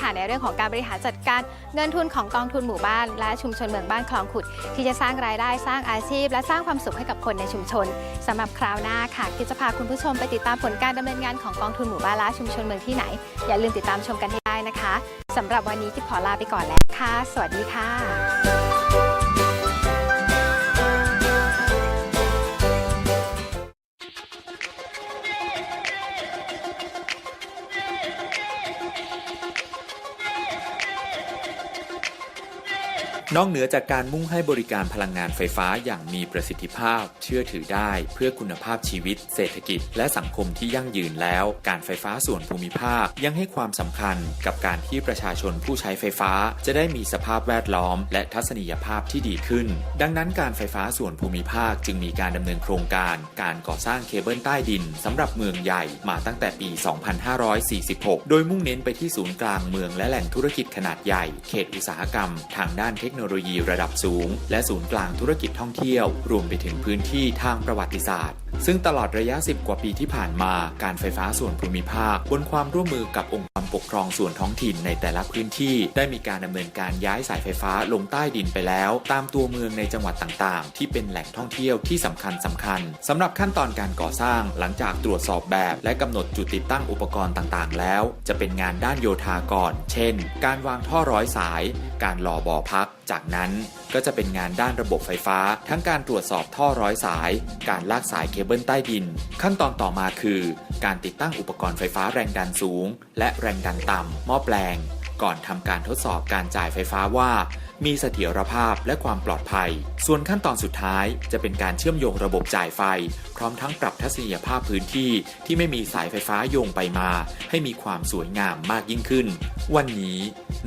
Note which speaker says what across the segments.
Speaker 1: ค่ะในเรื่องของการบริหารจัดการเงินทุนของกองทุนหมู่บ้าน และชุมชนเมืองบ้านคลองขุด ที่จะสร้างรายได้สร้างอาชีพ และสร้างความสุขให้กับคนในชุมชนสำหรับคราวหน้าค่ะที่จะพาคุณผู้ชมไปติดตามผลการดำเนินงานของกองทุนหมู่บ้านและชุมชนเมืองที่ไหน อย่าลืมติดตามชมกันให้ได้นะคะสำหรับวันนี้คิดขอลาไปก่อนแล้วค่ะ สวัสดีค่ะ
Speaker 2: นอกเหนือจากการมุ่งให้บริการพลังงานไฟฟ้าอย่างมีประสิทธิภาพ เชื่อถือได้เพื่อคุณภาพชีวิต เศรษฐกิจ และสังคมที่ยั่งยืนแล้ว การไฟฟ้าส่วนภูมิภาคยังให้ความสำคัญกับการที่ประชาชนผู้ใช้ไฟฟ้า จะได้มีสภาพแวดล้อม และทัศนียภาพที่ดีขึ้น ดังนั้นการไฟฟ้าส่วนภูมิภาคจึงมีการดำเนินโครงการ การก่อสร้างเคเบิลใต้ดินสำหรับเมืองใหญ่มาตั้งแต่ปี 2546 โดยมุ่งเน้นไปที่ศูนย์กลางเมืองและแหล่งธุรกิจขนาดใหญ่ เขตอุตสาหกรรม ทางด้านเทคโนโลยีระดับสูง และศูนย์กลางธุรกิจท่องเที่ยว รวมไปถึงพื้นที่ทางประวัติศาสตร์ ซึ่งตลอดระยะ 10 กว่าปีที่ผ่านมาการไฟฟ้าส่วนภูมิภาค บนความร่วมมือกับองค์กรปกครองส่วนท้องถิ่นในแต่ละพื้นที่ ได้มีการดำเนินการย้ายสายไฟฟ้าลงใต้ดินไปแล้ว ตามตัวเมืองในจังหวัดต่างๆ ที่เป็นแหล่งท่องเที่ยวที่สำคัญสคัญๆสำหรับขั้นตอนการก่อสร้างหลังจากตรวจสอบแบบ และกำหนดจุดติดตั้งอุปกรณ์ต่างๆ แล้ว จะเป็นงานด้านโยธาก่อน เช่น การวางท่อร้อยสาย การหล่อบ่อพักจากนั้นก็จะเป็นงานด้านระบบไฟฟ้า ทั้งการตรวจสอบท่อร้อยสาย การลากสายเคเบิลใต้ดิน ขั้นตอนต่อมาคือ การติดตั้งอุปกรณ์ไฟฟ้าแรงดันสูง และแรงดันต่ำหม้อแปลง ก่อนทำการทดสอบการจ่ายไฟฟ้าว่า มีเสถียรภาพและความปลอดภัย ส่วนขั้นตอนสุดท้ายจะเป็นการเชื่อมโยงระบบจ่ายไฟ พร้อมทั้งปรับทัศนียภาพพื้นที่ที่ไม่มีสายไฟฟ้าโยงไปมา ให้มีความสวยงามมากยิ่งขึ้น วันนี้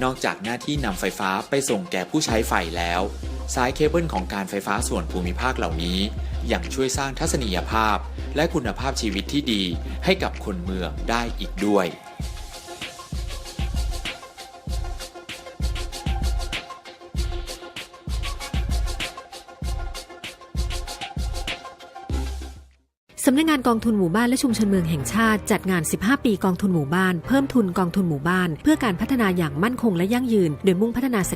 Speaker 2: นอกจากหน้าที่นำไฟฟ้าไปส่งแก่ผู้ใช้ไฟแล้ว สายเคเบิลของการไฟฟ้าส่วนภูมิภาคเหล่านี้ยังช่วยสร้างทัศนียภาพ และคุณภาพชีวิตที่ดีให้กับคนเมืองได้อีกด้วย
Speaker 3: สำนักงานกองทุนหมู่บ้านและชุมชนเมืองแห่งชาติจัดงาน 15 ปีกองทุนหมู่บ้าน เพิ่มทุนกองทุนหมู่บ้าน เพื่อการพัฒนาอย่างมั่นคงและยั่งยืน โดยมุ่งพัฒนาศัก